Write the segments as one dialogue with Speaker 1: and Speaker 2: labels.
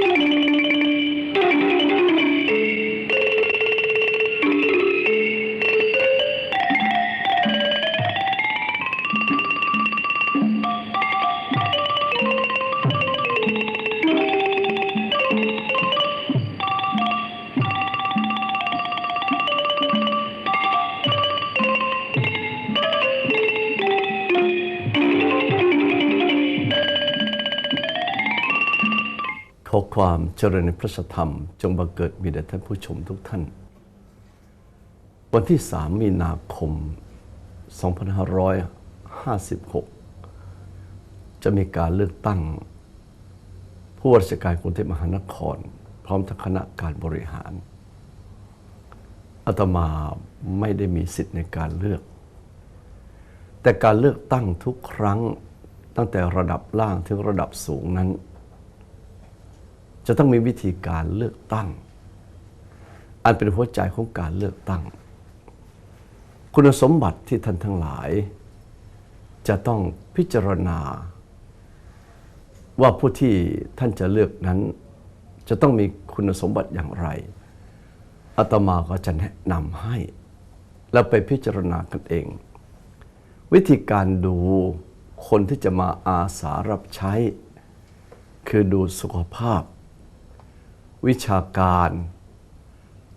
Speaker 1: Thank you. ความเจริญในพระธรรม จงบังเกิดมีแด่ท่านผู้ชมทุกท่าน วันที่ 3 มีนาคม 2556 จะมีการเลือกตั้ง ผู้ว่าราชการกรุงเทพมหานคร พร้อมทั้งคณะการบริหารอาตมาไม่ได้มีสิทธิ์ในการเลือก แต่การเลือกตั้งทุกครั้งตั้งแต่ระดับล่างถึงระดับสูงนั้น จะต้องมีวิธีการเลือกตั้ง อันเป็นหัวใจของการเลือกตั้ง คุณสมบัติที่ท่านทั้งหลาย จะต้องพิจารณา ว่าผู้ที่ท่านจะเลือกนั้น จะต้องมีคุณสมบัติอย่างไรอาตมาก็จะแนะนำให้ แล้วไปพิจารณากันเอง วิธีการดูคนที่จะมาอาสารับใช้ คือดูสุขภาพ วิชาการ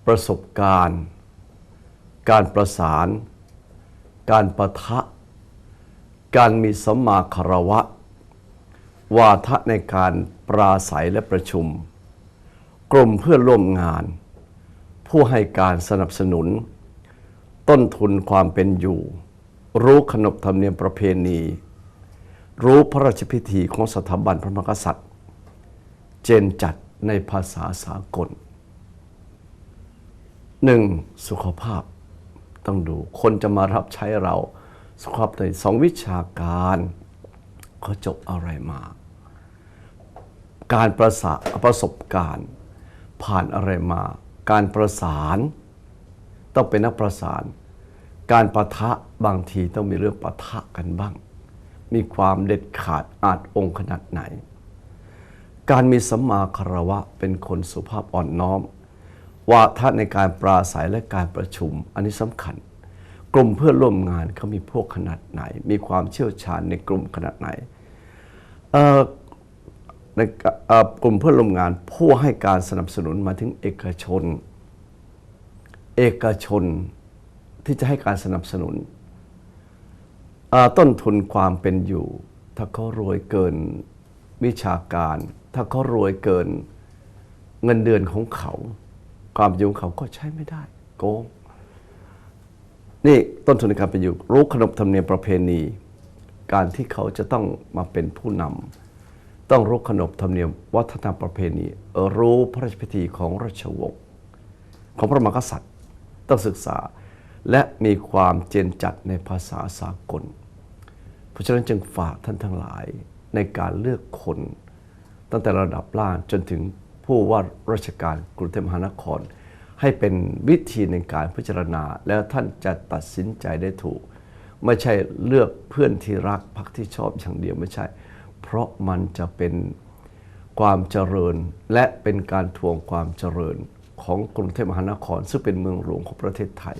Speaker 1: ประสบการณ์ การประสาน การประทะ การมีสัมมาคารวะ วาทะในการปราศัยและประชุม กลุ่มเพื่อนร่วมงาน ผู้ให้การสนับสนุน ต้นทุนความเป็นอยู่ รู้ขนบธรรมเนียมประเพณี รู้พระราชพิธีของสถาบันพระมหากษัตริย์ เจนจัด ในภาษาสากลหนึ่งสุขภาพต้องดู คนจะมารับใช้เรา สุขภาพในสองวิชาการเขาจบอะไรมา การประสาประสบการณ์ ผ่านอะไรมา การประสาน ต้องเป็นนักประสาน การประทะบางทีต้องมีเรื่องประทะกันบ้าง มีความเด็ดขาดอาจองค์ขนาดไหน การมีสัมมาคารวะเป็นคนสุภาพอ่อนน้อม ว่าทะในการปราศัยและการประชุม อันนี้สำคัญ กลุ่มเพื่อร่วมงานเขามีพวกขนาดไหน มีความเชี่ยวชาญในกลุ่มขนาดไหนในกลุ่มเพื่อนร่วมงานผู้ให้การสนับสนุนมาถึงเอกชน เอกชนที่จะให้การสนับสนุน ต้นทุนความเป็นอยู่ ถ้าเขารวยเกิน วิชาการ ถ้าเขารวยเกินเงินเดือนของเขา ความอยู่ของเขาก็ใช้ไม่ได้ โกงนี่ต้นทุนในการเป็นอยู่รู้ขนบธรรมเนียมประเพณี การที่เขาจะต้องมาเป็นผู้นำต้องรู้ขนบธรรมเนียมวัฒนธรรมประเพณี รู้พระราชพิธีของราชวงศ์ของพระมหากษัตริย์ต้องศึกษาและมีความเจนจัดในภาษาสากล เพราะฉะนั้นจึงฝากท่านทั้งหลาย ในการเลือกคน ตั้งแต่ระดับล่างจนถึงผู้ว่าราชการกรุงเทพมหานคร ให้เป็นวิธีในการพิจารณา แล้วท่านจะตัดสินใจได้ถูก ไม่ใช่เลือกเพื่อนที่รักพรรคที่ชอบอย่างเดียวไม่ใช่ เพราะมันจะเป็นความเจริญและเป็นการทวงความเจริญของกรุงเทพมหานคร ซึ่งเป็นเมืองหลวงของประเทศไทย